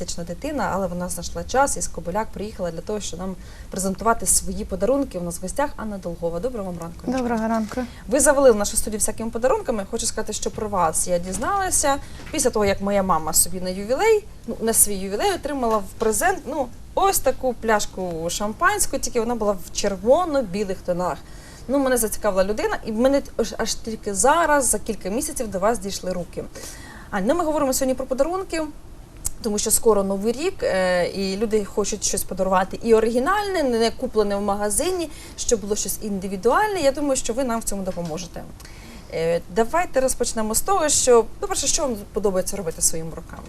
Місячна дитина, але вона знайшла час і з Кобиляк приїхала для того, щоб нам презентувати свої подарунки. У нас в гостях Анна Долгова. Доброго вам ранку. Доброго ранку. Ви завалили нашу студію всякими подарунками. Хочу сказати, що про вас я дізналася після того, як моя мама собі на ювілей, ну на свій ювілей отримала в презент. Ну, ось таку пляшку шампанського, тільки вона була в червоно-білих тонах. Ну, мене зацікавила людина, і в мене аж, аж тільки зараз, за кілька місяців, до вас дійшли руки. Ань, ну ми говоримо сьогодні про подарунки. Тому що скоро новий рік, е, і люди хочуть щось подарувати і оригінальне, не куплене в магазині, щоб було щось індивідуальне. Я думаю, що ви нам в цьому допоможете. Е, давайте розпочнемо з того, що ну, перше, що вам подобається робити своїми руками.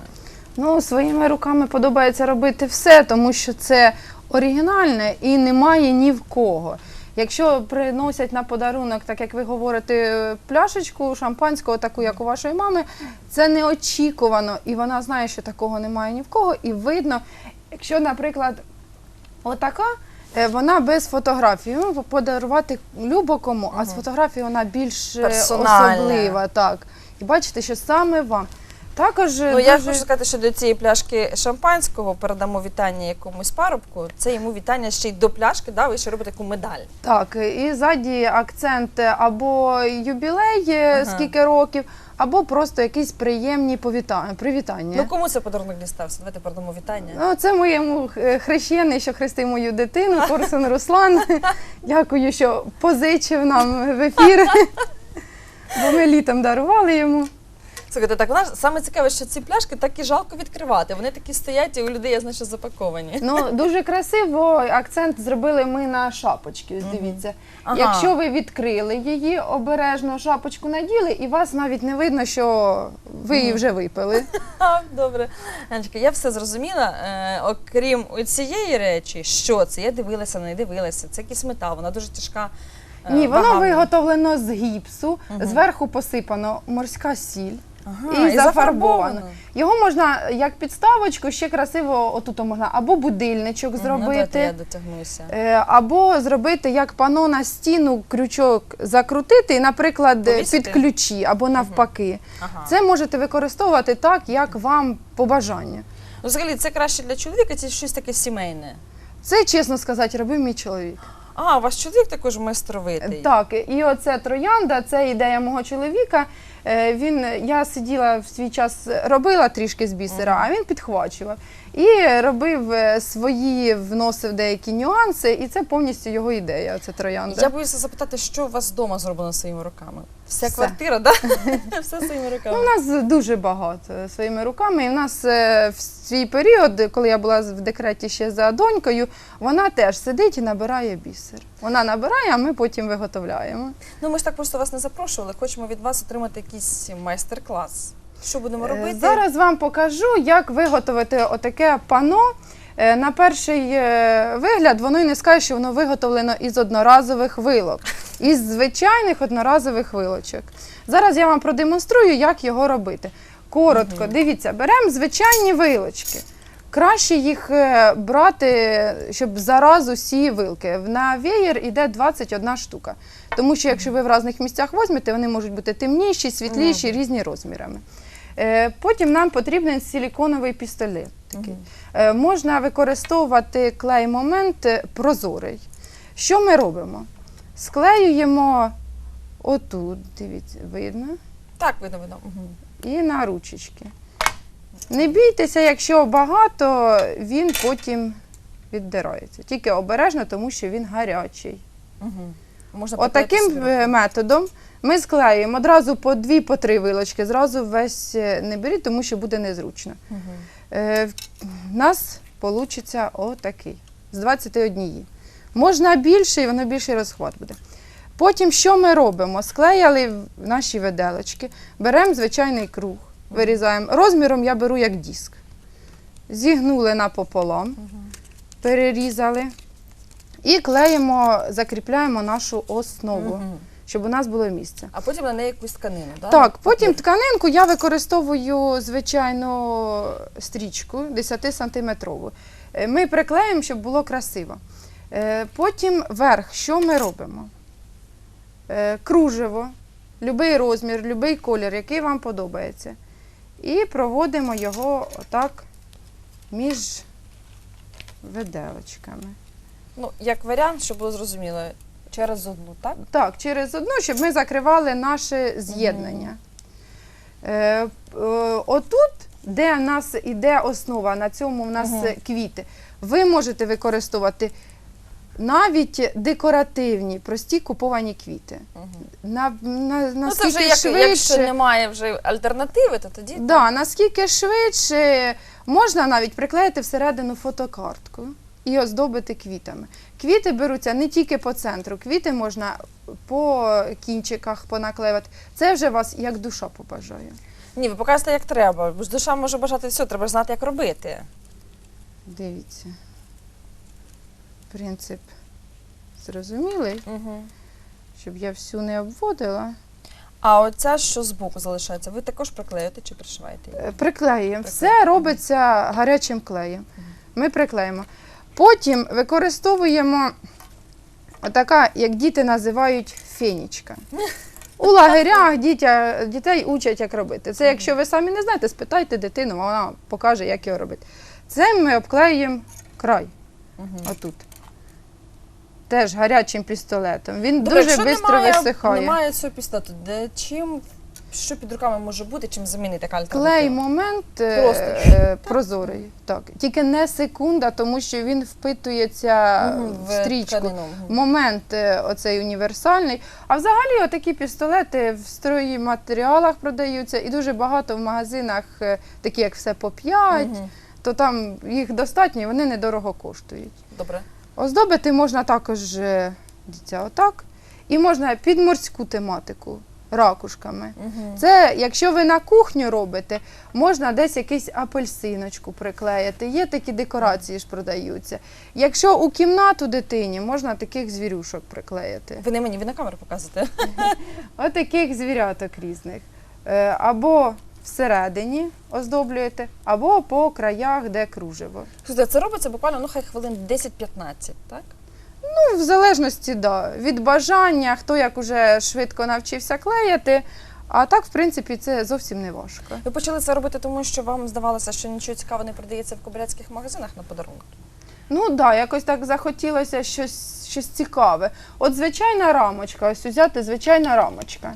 Ну, своїми руками подобається робити все, тому що це оригінальне і немає ні в кого. Якщо приносять на подарунок, так як ви говорите, пляшечку шампанського, таку як у вашої мами, це неочікувано, і вона знає, що такого немає ні в кого, і видно, якщо, наприклад, отака. е, Вона без фотографії. Ну, подарувати любо кому, а з фотографії вона більш е, Персональна. особлива. Так. І бачите, що саме вам. Також Ну я дуже... хочу сказати, що до цієї пляшки шампанського передамо вітання якомусь парубку. Це йому вітання ще й до пляшки, да, ви ще робите таку медаль. Так, і ззаді акцент або юбілей, е, Ага. скільки років, або просто якісь приємні повіта- привітання. Ну кому це подарунок дістався? Давайте передамо вітання. Ну, це моєму е, хрещений, що хрестив мою дитину, Корсун Руслан. Дякую, що позичив нам в ефір. Бо ми літом дарували йому. Слухайте, так вона ж саме цікаве, що ці пляшки так і жалко відкривати. Вони такі стоять, і у людей, я знаю, що запаковані. Ну, дуже красиво. Акцент зробили ми на шапочки. Ось Дивіться. Ага. Якщо ви відкрили її, обережно шапочку наділи, і вас навіть не видно, що ви її вже випили. Добре. Анечка, я все зрозуміла. Е, окрім цієї речі, що це? Я дивилася, не дивилася. Це якийсь метал, вона дуже тяжка. е, Ні, воно вага виготовлено з гіпсу, зверху посипано морська сіль. Ага, і зафарбовано. Його можна як підставочку, ще красиво отут можна або будильничок ну, давайте зробити. я дотягнуся. е, Або зробити як пано на стіну, крючок закрутити, наприклад, Повісити? під ключі, або навпаки. Ага. Це можете використовувати так, як вам по бажанню. Ну, взагалі, це краще для чоловіка, чи щось таке сімейне? Це, чесно сказати, робив мій чоловік. А, у вас чоловік також майстровитий. Так, і оце троянда, це ідея мого чоловіка. Е, Він, я сиділа в свій час, робила трішки з бісера, а він підхвачував. І робив е, свої, вносив деякі нюанси, і це повністю його ідея. Це троянда. Я боюся запитати, що у вас вдома зроблено своїми руками? Вся Все. квартира, да? Все своїми руками. Ну, у нас дуже багато своїми руками. І в нас е, в свій період, коли я була в декреті ще за донькою, вона теж сидить і набирає бісер. Вона набирає, а ми потім виготовляємо. Ну ми ж так просто вас не запрошували. Хочемо від вас отримати якийсь майстер-клас. Що будемо Е, робити? Зараз вам покажу, як виготовити отаке пано. Е, На перший е, вигляд воно і не скаже, що воно виготовлено із одноразових вилок, із звичайних одноразових вилочок. Зараз я вам продемонструю, як його робити. Коротко, дивіться, беремо звичайні вилочки. Краще їх е, брати, щоб зараз усі вилки. На веєр іде 21 штука. Тому що якщо ви в різних місцях візьмете, вони можуть бути темніші, світліші, різні розмірами. Е, Потім нам потрібен силіконовий пістолет. Такий. Е, Можна використовувати клей момент прозорий. Що ми робимо? Склеюємо отут, дивіться, видно, Так, видно, видно. Мгм. і на ручечки. Не бійтеся, якщо багато, він потім віддирається. Тільки обережно, тому що він гарячий. Можна Отаким методом ми склеюємо одразу по дві, по три вилочки. Зразу весь е, не беріть, тому що буде незручно. Мгм. Е, в нас вийде отакий з 21. Можна більше, і воно більший розхват буде. Потім що ми робимо? Склеяли наші виделочки, беремо звичайний круг, вирізаємо. Розміром я беру як диск. Зігнули напополам, перерізали і клеїмо, закріпляємо нашу основу, щоб у нас було місце. А потім на неї якусь тканину, да? Так, потім тканинку я використовую звичайну стрічку 10-сантиметрову. Е, Ми приклеїмо, щоб було красиво. Е, Потім верх, що ми робимо? Е, Кружево, будь-який розмір, будь-який колір, який вам подобається. І проводимо його отак між виделочками. Ну, як варіант, щоб було зрозуміло, через одну, так? Так, через одну, щоб ми закривали наше з'єднання. Е, е, отут, де в нас іде основа, на цьому в нас Мгм. квіти, ви можете використовувати навіть декоративні, прості куповані квіти. Угу. На, на, Ну, це вже як, швидше, якщо немає вже альтернативи, то тоді да, наскільки швидше можна навіть приклеїти всередину фотокартку і оздобити квітами. Квіти беруться не тільки по центру, квіти можна по кінчиках понаклеювати. Це вже вас як душа побажає. Ні, ви показуєте, як треба. Бо ж душа може бажати все, треба ж знати, як робити. Дивіться. Принцип зрозумілий, Угу. щоб я всю не обводила. А оця, що збоку залишається, ви також приклеїте чи пришиваєте її? Е, Приклеюємо. Все робиться гарячим клеєм. Ми приклеїмо. Потім використовуємо така, як діти називають, фенічка. У лагерях дітя, дітей учать, як робити. Це якщо ви самі не знаєте, спитайте дитину, вона покаже, як його робити. Це ми обклеюємо край, Угу. отут. Теж гарячим пістолетом. Він Добре, дуже якщо швидко немає, висихає. Немає цього пістолету, де чим, що під руками може бути, чим замінити така? Клей момент е, Просто. е, прозорий. Так. Тільки не секунда, тому що він впитується Мгм, в стрічку. тканину, мгм. Момент е, оцей універсальний. А взагалі отакі пістолети в стройматеріалах продаються і дуже багато в магазинах, е, такі як все по 5, Мгм. то там їх достатньо і вони недорого коштують. Добре. Оздобити можна також е, дитя отак. І можна під морську тематику ракушками. Угу. Це якщо ви на кухню робите, можна десь якийсь апельсиночку приклеїти. Є такі декорації ж продаються. Якщо у кімнату дитині, можна таких звірюшок приклеїти. Ви не мені, ви на камеру показуєте. Отаких звіряток різних. Е, Або всередині оздоблюєте, або по краях, де кружево. Слухайте, це робиться буквально ну, хай хвилин 10-15, так? Ну, в залежності да, від бажання, хто як уже швидко навчився клеїти. А так, в принципі, це зовсім не важко. Ви почали це робити, тому що вам здавалося, що нічого цікавого не продається в кобиляцьких магазинах на подарунок. Ну так, да, якось так захотілося щось, щось цікаве. От звичайна рамочка, ось взяти звичайна рамочка.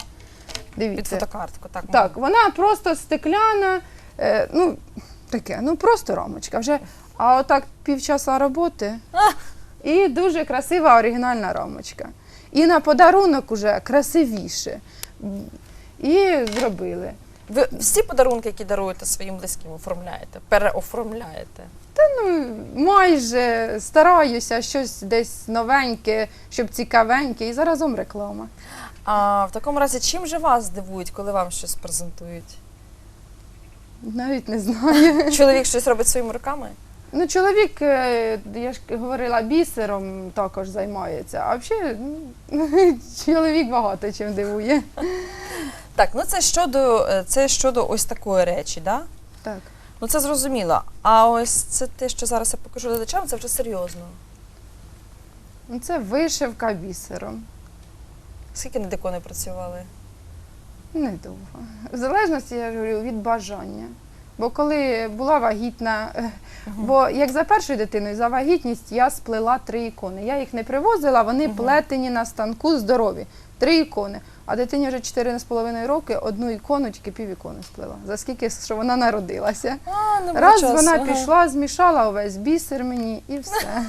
Під Дивіться. фотокартку, так? Так, вона просто стекляна, е, ну таке, ну просто рамочка. Вже, а отак півчаса роботи і дуже красива оригінальна рамочка. І на подарунок уже красивіше. І зробили. Ви всі подарунки, які даруєте своїм близьким, оформляєте, переоформляєте. Та Ну, майже стараюся щось десь новеньке, щоб цікавеньке, і заразом реклама. А в такому разі, чим же вас здивують, коли вам щось презентують? Навіть не знаю. Чоловік щось робить своїми руками? Ну, чоловік, е, я ж говорила, бісером також займається. А взагалі, ну, чоловік багато чим дивує. Так, ну це щодо е, це щодо ось такої речі, да? Так. Ну це зрозуміло. А ось це те, що зараз я покажу глядачам, це вже серйозно. Ну, Це вишивка бісером. Скільки над іконою працювали? Недовго. В залежності, я ж говорю, від бажання. Бо коли була вагітна, е, бо як за першою дитиною, за вагітність я сплела три ікони. Я їх не привозила, вони плетені на станку здорові. Три ікони. А дитині вже 4,5 роки одну ікону, тільки пів ікони сплела. За скільки що вона народилася. А, не Раз часу. вона пішла, змішала увесь бісер мені і все.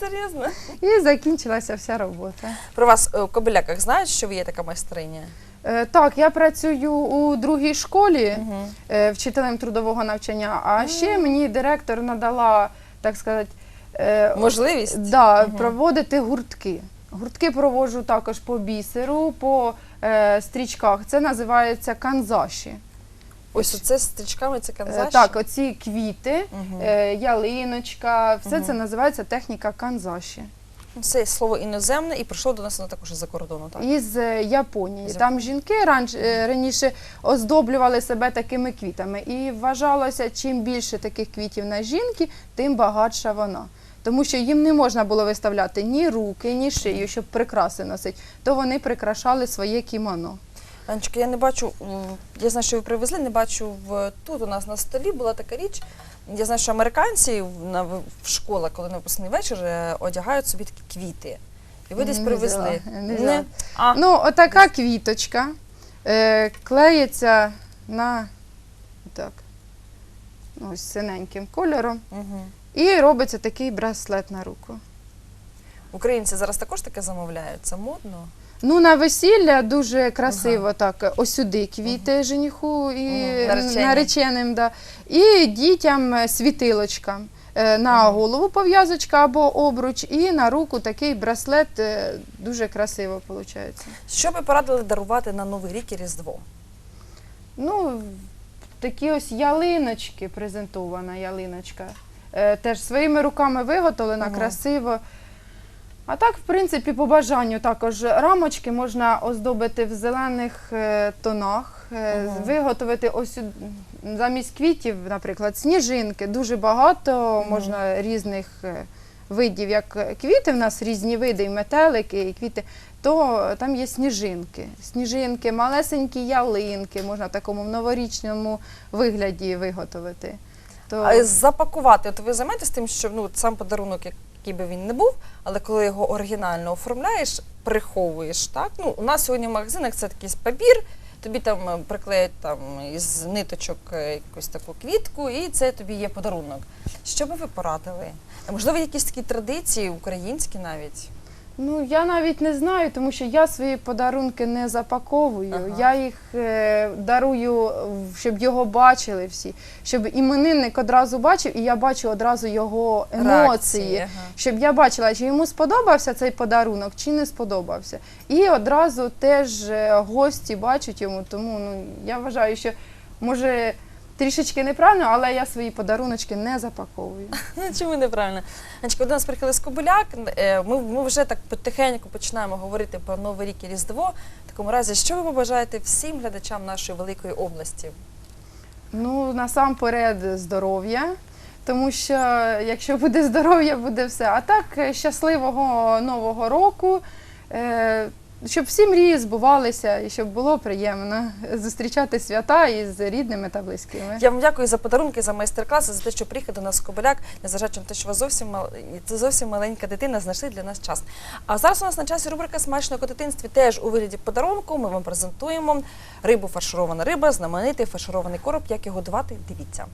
Серйозно? І закінчилася вся робота. Про вас е, у Кобиляках знають, що ви є така майстриня? Е, Так, я працюю у другій школі Угу. вчителем трудового навчання, а ще мені директор надала, так сказати, е, Можливість? да, Мгм. проводити гуртки. Гуртки проводжу також по бісеру, по е, стрічках. Це називається канзаші. Ось оце з стрічками, це канзаші? Так, оці квіти, е, ялиночка, все Мгм. це називається техніка канзаші. Це слово іноземне і прийшло до нас воно також із-за кордону, так? Із е, Японії. З Там жінки ранч, е, раніше оздоблювали себе такими квітами. І вважалося, чим більше таких квітів на жінки, тим багатша вона. Тому що їм не можна було виставляти ні руки, ні шию, щоб прикраси носити. То вони прикрашали своє кімоно. Анечка, я не бачу, я знаю, що ви привезли, не бачу в тут у нас на столі була така річ. Я знаю, що американці в- на в школах, коли на випускний вечір, е, одягають собі такі квіти. І ви десь Не привезли. взяла, не взяла. А, Ну, отака квіточка е, клеїться на так, ось синеньким кольором. угу. І робиться такий браслет на руку. Українці зараз також таке замовляють. Це модно. Ну, на весілля дуже красиво так. Ось сюди квіти жениху і Мгм, нареченим. да. І дітям е, світилочка. Е, На голову пов'язочка або обруч, і на руку такий браслет е, дуже красиво виходить. Що ви порадили дарувати на Новий рік і Різдво? Ну, такі ось ялиночки, презентована ялиночка. Е, теж своїми руками виготовлена, Ага. красиво. А так, в принципі, по бажанню також рамочки можна оздобити в зелених е, тонах, е, Ага. виготовити ось замість квітів, наприклад, сніжинки. Дуже багато можна різних е, видів, як квіти в нас різні види, і метелики, і квіти, то там є сніжинки. Сніжинки, малесенькі ялинки, можна в такому новорічному вигляді виготовити. То... А запакувати, от ви займаєтесь тим, що ну сам подарунок, який би він не був, але коли його оригінально оформляєш, приховуєш. Так ну у нас сьогодні в магазинах це такий папір. Тобі там приклеють приклеять там із ниточок е, якусь таку квітку, і це тобі є подарунок. Що би ви порадили? Можливо, якісь такі традиції, українські навіть. Ну, я навіть не знаю, тому що я свої подарунки не запаковую. Ага. Я їх е, дарую, щоб його бачили всі, щоб іменинник одразу бачив, і я бачу одразу його емоції. Реакції, ага. Щоб я бачила, чи йому сподобався цей подарунок, чи не сподобався. І одразу теж е, гості бачать йому. Тому ну, я вважаю, що може трішечки неправильно, але я свої подаруночки не запаковую. Ну, Чому неправильно? Значить, коли до нас приїхали з Кобиляк, е, ми, ми вже так потихеньку починаємо говорити про Новий рік і Різдво. В такому разі, що ви побажаєте всім глядачам нашої великої області? Ну, насамперед здоров'я. Тому що якщо буде здоров'я, буде все. А так, е, щасливого нового року, е, щоб всі мрії збувалися і щоб було приємно зустрічати свята із рідними та близькими. Я вам дякую за подарунки, за майстер-класи, за те, що приїхали до нас Кобиляк, незважаючи на те, що ви зовсім мал... зовсім маленька дитина, знайшли для нас час. А зараз у нас на часі рубрика Смачно у дитинстві теж у вигляді подарунку. Ми вам презентуємо рибу фарширована риба, знаменитий фарширований короб. Як його готувати? Дивіться.